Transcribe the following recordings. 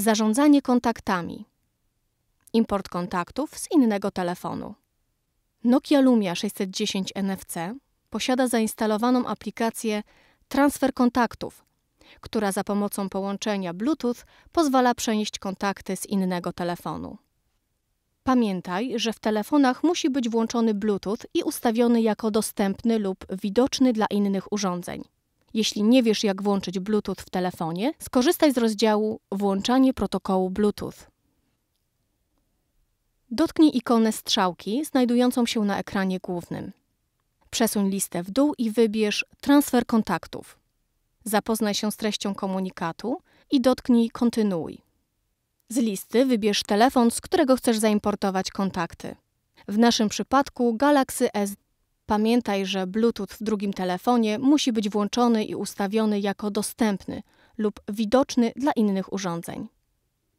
Zarządzanie kontaktami. Import kontaktów z innego telefonu. Nokia Lumia 610 NFC posiada zainstalowaną aplikację Transfer kontaktów, która za pomocą połączenia Bluetooth pozwala przenieść kontakty z innego telefonu. Pamiętaj, że w telefonach musi być włączony Bluetooth i ustawiony jako dostępny lub widoczny dla innych urządzeń. Jeśli nie wiesz, jak włączyć Bluetooth w telefonie, skorzystaj z rozdziału Włączanie protokołu Bluetooth. Dotknij ikonę strzałki znajdującą się na ekranie głównym. Przesuń listę w dół i wybierz Transfer kontaktów. Zapoznaj się z treścią komunikatu i dotknij Kontynuuj. Z listy wybierz telefon, z którego chcesz zaimportować kontakty. W naszym przypadku Galaxy S. Pamiętaj, że Bluetooth w drugim telefonie musi być włączony i ustawiony jako dostępny lub widoczny dla innych urządzeń.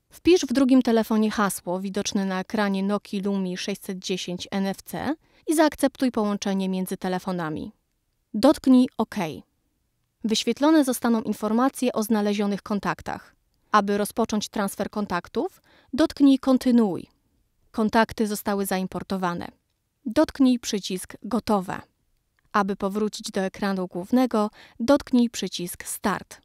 Wpisz w drugim telefonie hasło widoczne na ekranie Nokia Lumii 610 NFC i zaakceptuj połączenie między telefonami. Dotknij OK. Wyświetlone zostaną informacje o znalezionych kontaktach. Aby rozpocząć transfer kontaktów, dotknij Kontynuuj. Kontakty zostały zaimportowane. Dotknij przycisk Gotowe. Aby powrócić do ekranu głównego, dotknij przycisk Start.